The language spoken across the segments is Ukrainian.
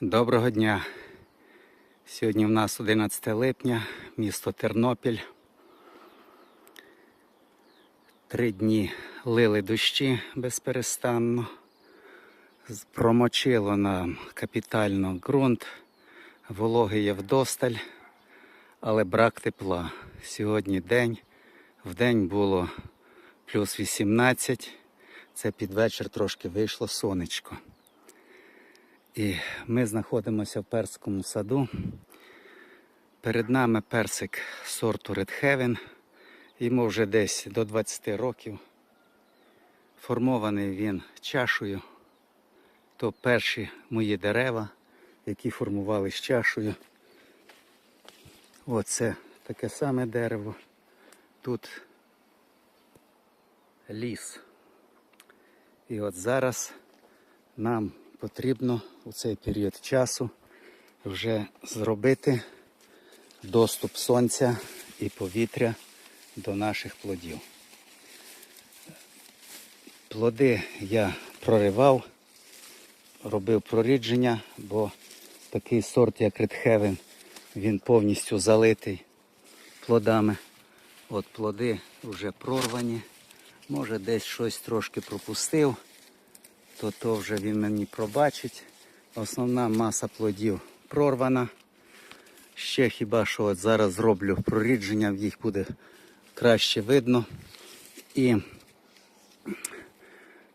Доброго дня. Сьогодні в нас 11 липня, місто Тернопіль. Три дні лили дощі безперестанно. Промочило нам капітально ґрунт, вологи є вдосталь, але брак тепла. Сьогодні день. В день було плюс 18. Це під вечір трошки вийшло сонечко. І ми знаходимося в перському саду. Перед нами персик сорту Red Heaven. Йому вже десь до 20 років. Формований він чашею. То перші мої дерева, які формували з чашею. Оце таке саме дерево. Тут ліс. І от зараз нам потрібно у цей період часу вже зробити доступ сонця і повітря до наших плодів. Плоди я проривав, робив прорідження, бо такий сорт, як Red він повністю залитий плодами. От плоди вже прорвані. Може десь щось трошки пропустив то то вже він мені пробачить. Основна маса плодів прорвана. Ще хіба що от зараз зроблю прорідження, їх буде краще видно. І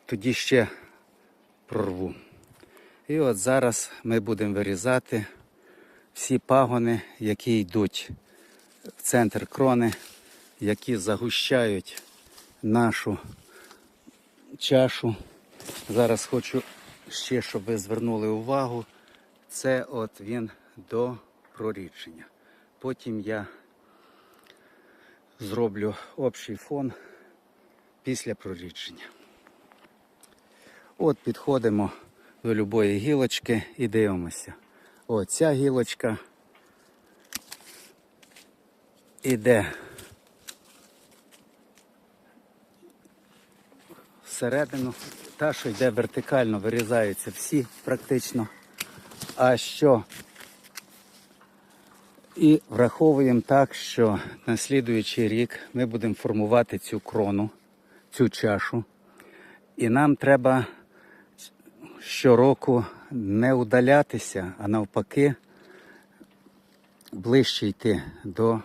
тоді ще прорву. І от зараз ми будемо вирізати всі пагони, які йдуть в центр крони, які загущають нашу чашу. Зараз хочу ще, щоб ви звернули увагу. Це от він до прорідження. Потім я зроблю общий фон після прорідження. От підходимо до любої гілочки і дивимося. От ця гілочка іде всередину. Та, що йде вертикально, вирізаються всі практично. А що? І враховуємо так, що на слідуючий рік ми будемо формувати цю крону, цю чашу. І нам треба щороку не удалятися, а навпаки ближче йти до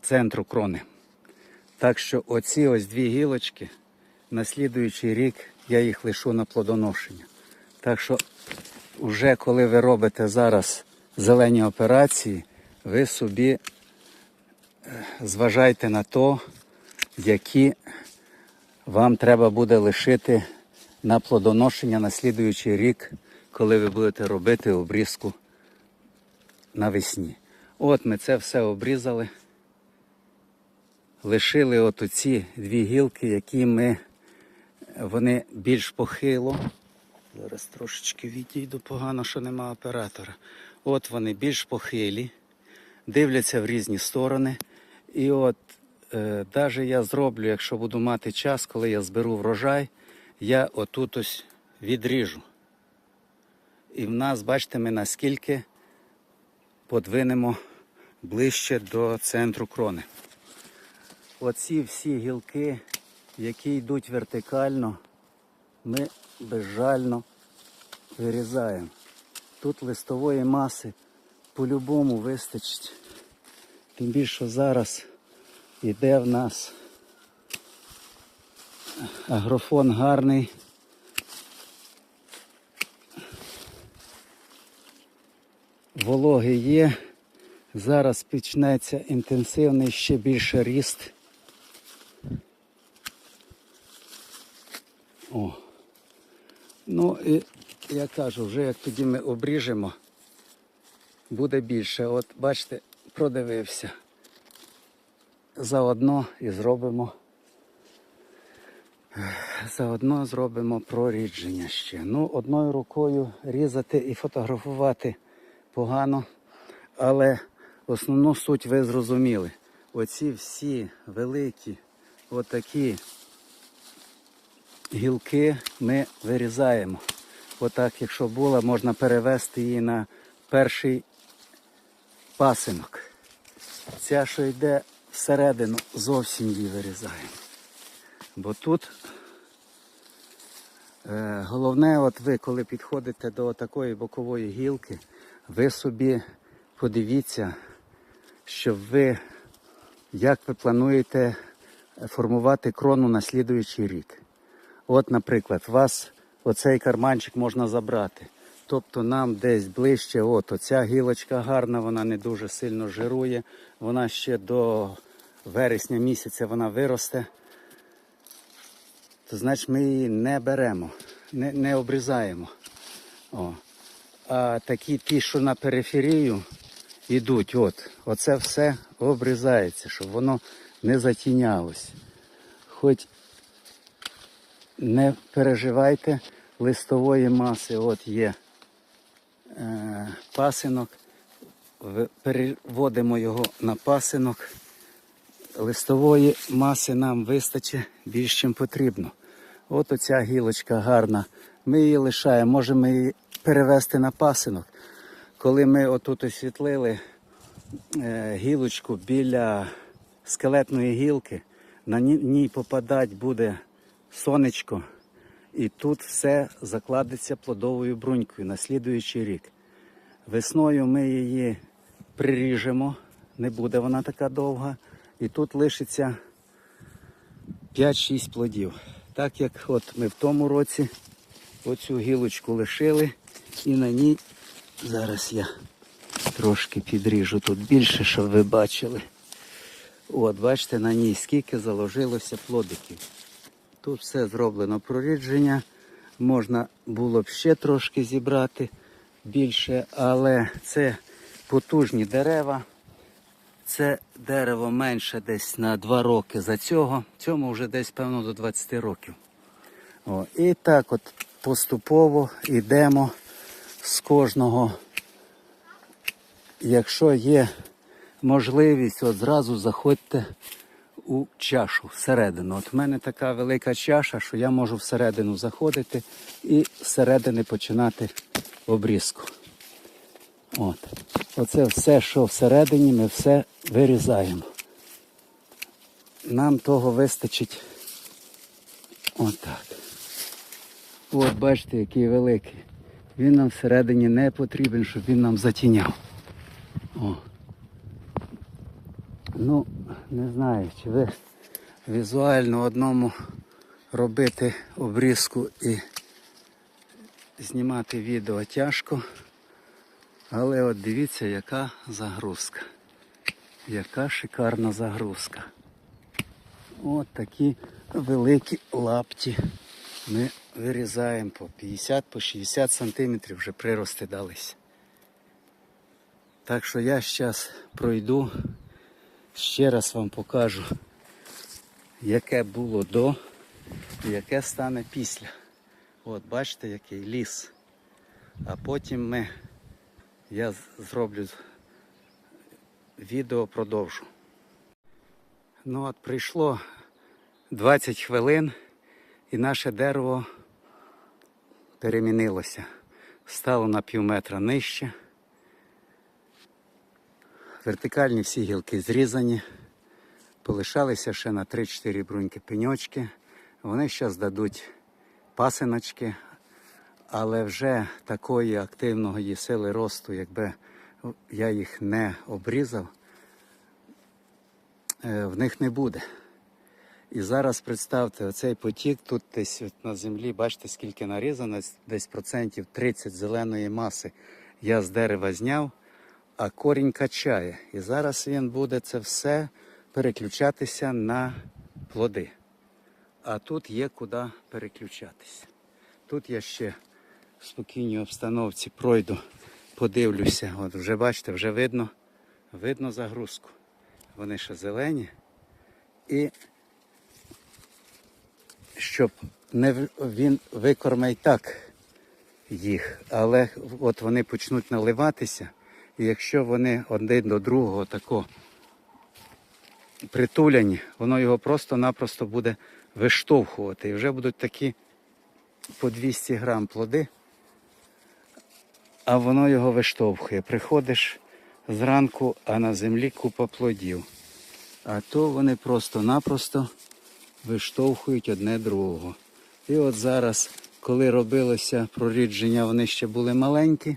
центру крони. Так що оці ось дві гілочки на слідуючий рік я їх лишу на плодоношення. Так що вже коли ви робите зараз зелені операції, ви собі е, зважайте на то, які вам треба буде лишити на плодоношення на слідуючий рік, коли ви будете робити обрізку навесні. От ми це все обрізали лишили от оці дві гілки, які ми, вони більш похило. Зараз трошечки відійду погано, що нема оператора. От вони більш похилі, дивляться в різні сторони. І от е, навіть я зроблю, якщо буду мати час, коли я зберу врожай, я отут відріжу. І в нас, бачите, ми наскільки подвинемо ближче до центру крони. Оці всі гілки, які йдуть вертикально, ми безжально вирізаємо. Тут листової маси по-любому вистачить. Тим більше зараз іде в нас агрофон гарний. Вологи є. Зараз почнеться інтенсивний ще більше ріст. О. Ну і я кажу, вже як тоді ми обріжемо, буде більше. От бачите, продивився. Заодно і зробимо. Заодно зробимо прорідження ще. Ну, одною рукою різати і фотографувати погано, але основну суть ви зрозуміли. Оці всі великі, отакі гілки ми вирізаємо. отак, якщо була, можна перевести її на перший пасинок. Ця, що йде всередину, зовсім її вирізаємо. Бо тут е, головне, от ви, коли підходите до такої бокової гілки, ви собі подивіться, щоб ви, як ви плануєте формувати крону на слідуючий рік. От, наприклад, вас оцей карманчик можна забрати. Тобто нам десь ближче, от оця гілочка гарна, вона не дуже сильно жирує. Вона ще до вересня місяця вона виросте. То значить ми її не беремо, не, не обрізаємо. О. А такі ті, що на периферію йдуть, от, оце все обрізається, щоб воно не затінялось. Хоч не переживайте листової маси, от є е, пасинок, переводимо його на пасинок. Листової маси нам вистачить більш ніж потрібно. От оця гілочка гарна. Ми її лишаємо, можемо її перевести на пасинок. Коли ми отут освітлили е, гілочку біля скелетної гілки, на ній попадать буде сонечко, і тут все закладеться плодовою брунькою на слідуючий рік. Весною ми її приріжемо, не буде вона така довга, і тут лишиться 5-6 плодів. Так як от ми в тому році оцю гілочку лишили, і на ній зараз я трошки підріжу тут більше, щоб ви бачили. От, бачите, на ній скільки заложилося плодиків. Тут все зроблено прорідження. Можна було б ще трошки зібрати більше, але це потужні дерева. Це дерево менше десь на 2 роки за цього. Цьому вже десь, певно, до 20 років. О, і так от поступово йдемо з кожного. Якщо є можливість, от зразу заходьте у чашу всередину. От в мене така велика чаша, що я можу всередину заходити і зсередини починати обрізку. От. Оце все, що всередині, ми все вирізаємо. Нам того вистачить отак. От бачите, який великий. Він нам всередині не потрібен, щоб він нам затіняв. О. Ну, не знаю, чи ви візуально одному робити обрізку і знімати відео тяжко. Але от дивіться, яка загрузка. Яка шикарна загрузка. От такі великі лапті ми вирізаємо по 50 по 60 сантиметрів вже прирости дались. Так що я зараз пройду, ще раз вам покажу, яке було до і яке стане після. От бачите, який ліс. А потім ми, я зроблю відео продовжу. Ну от прийшло 20 хвилин і наше дерево перемінилося. Стало на пів метра нижче. Вертикальні всі гілки зрізані. Полишалися ще на 3-4 бруньки пеньочки. Вони зараз дадуть пасиночки, але вже такої активної сили росту, якби я їх не обрізав, е, в них не буде. І зараз представте, оцей потік тут десь на землі, бачите, скільки нарізано, десь процентів 30 зеленої маси я з дерева зняв, а корінь качає. І зараз він буде це все переключатися на плоди. А тут є куди переключатися. Тут я ще в спокійній обстановці пройду, подивлюся. От вже бачите, вже видно, видно загрузку. Вони ще зелені. І щоб не він викормить так їх, але от вони почнуть наливатися, і якщо вони один до другого тако притуляні, воно його просто-напросто буде виштовхувати. І вже будуть такі по 200 грам плоди а воно його виштовхує. Приходиш зранку, а на землі купа плодів. А то вони просто-напросто виштовхують одне другого. І от зараз, коли робилося прорідження, вони ще були маленькі.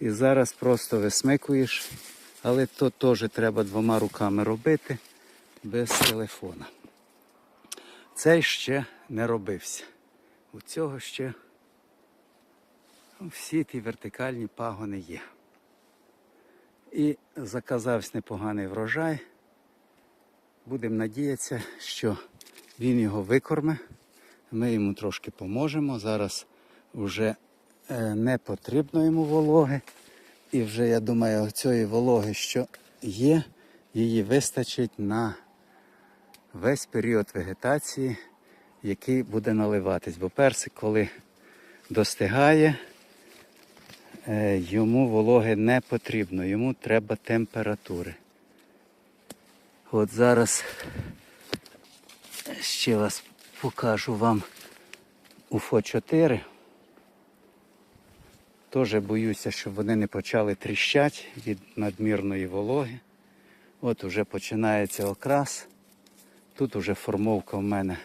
І зараз просто висмикуєш, але то теж треба двома руками робити без телефона. Цей ще не робився. У цього ще всі ті вертикальні пагони є. І заказався непоганий врожай. Будемо надіятися, що він його викорме. Ми йому трошки поможемо. Зараз вже не потрібно йому вологи. І вже, я думаю, цієї вологи, що є, її вистачить на весь період вегетації, який буде наливатись. Бо персик, коли достигає, е, йому вологи не потрібно, йому треба температури. От зараз ще раз покажу вам УФО 4. Теж боюся, щоб вони не почали тріщати від надмірної вологи. От уже починається окрас. Тут уже формовка в мене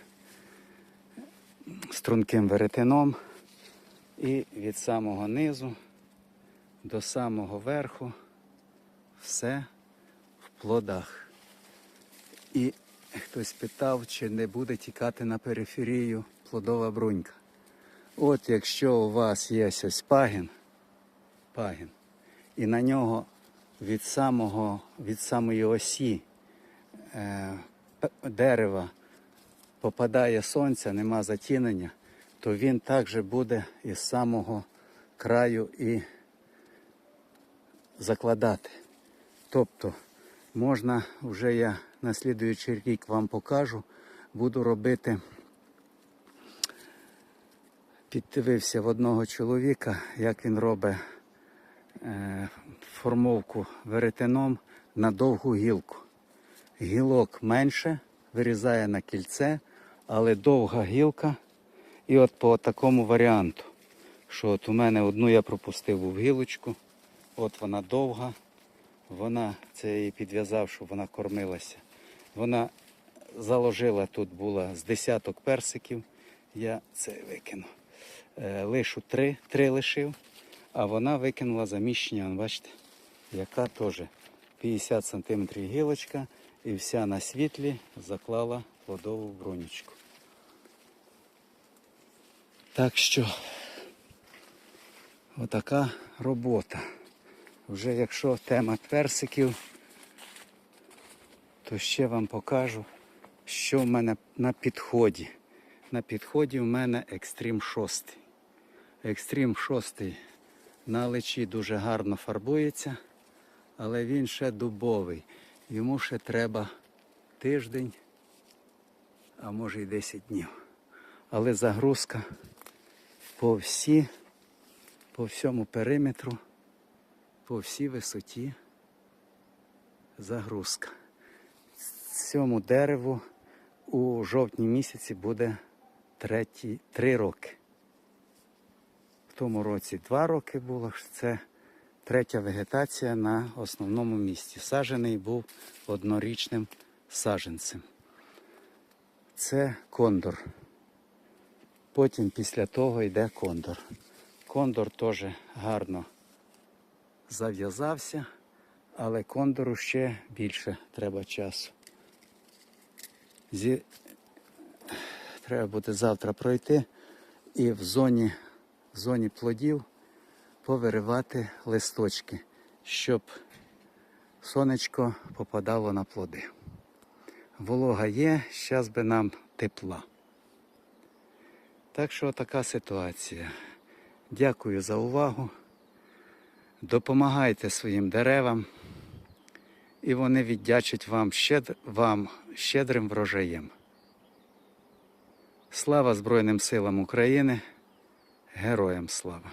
струнким веретеном. І від самого низу до самого верху все в плодах. І хтось питав, чи не буде тікати на периферію плодова брунька. От якщо у вас є ось пагін, пагін, і на нього від самого, від самої осі е, дерева попадає сонце, нема затінення, то він також буде із самого краю і закладати. Тобто можна вже я на слідуючий рік вам покажу, буду робити. Піддивився в одного чоловіка, як він робить формовку веретеном на довгу гілку. Гілок менше, вирізає на кільце, але довга гілка. І от по такому варіанту, що от у мене одну я пропустив у гілочку, от вона довга, вона, це я її підв'язав, щоб вона кормилася. Вона заложила тут була з десяток персиків, я це викину. Е, лишу три, три лишив, а вона викинула заміщення, бачите, яка теж 50 см гілочка і вся на світлі заклала плодову бронічку. Так що отака робота. Вже якщо тема персиків, то ще вам покажу, що в мене на підході. На підході в мене екстрім 6. Екстрім 6 на личі дуже гарно фарбується, але він ще дубовий. Йому ще треба тиждень, а може й 10 днів. Але загрузка по всі, по всьому периметру, по всій висоті загрузка. Цьому дереву у жовтні місяці буде треті, три роки. Тому році два роки було. Це третя вегетація на основному місці. Сажений був однорічним саженцем. Це кондор. Потім після того йде кондор. Кондор теж гарно зав'язався, але кондору ще більше треба часу. Зі... Треба буде завтра пройти і в зоні, зоні плодів повиривати листочки, щоб сонечко попадало на плоди. Волога є, зараз би нам тепла. Так що така ситуація. Дякую за увагу. Допомагайте своїм деревам, і вони віддячать вам, щедр... вам щедрим врожаєм. Слава Збройним силам України! Героям слава!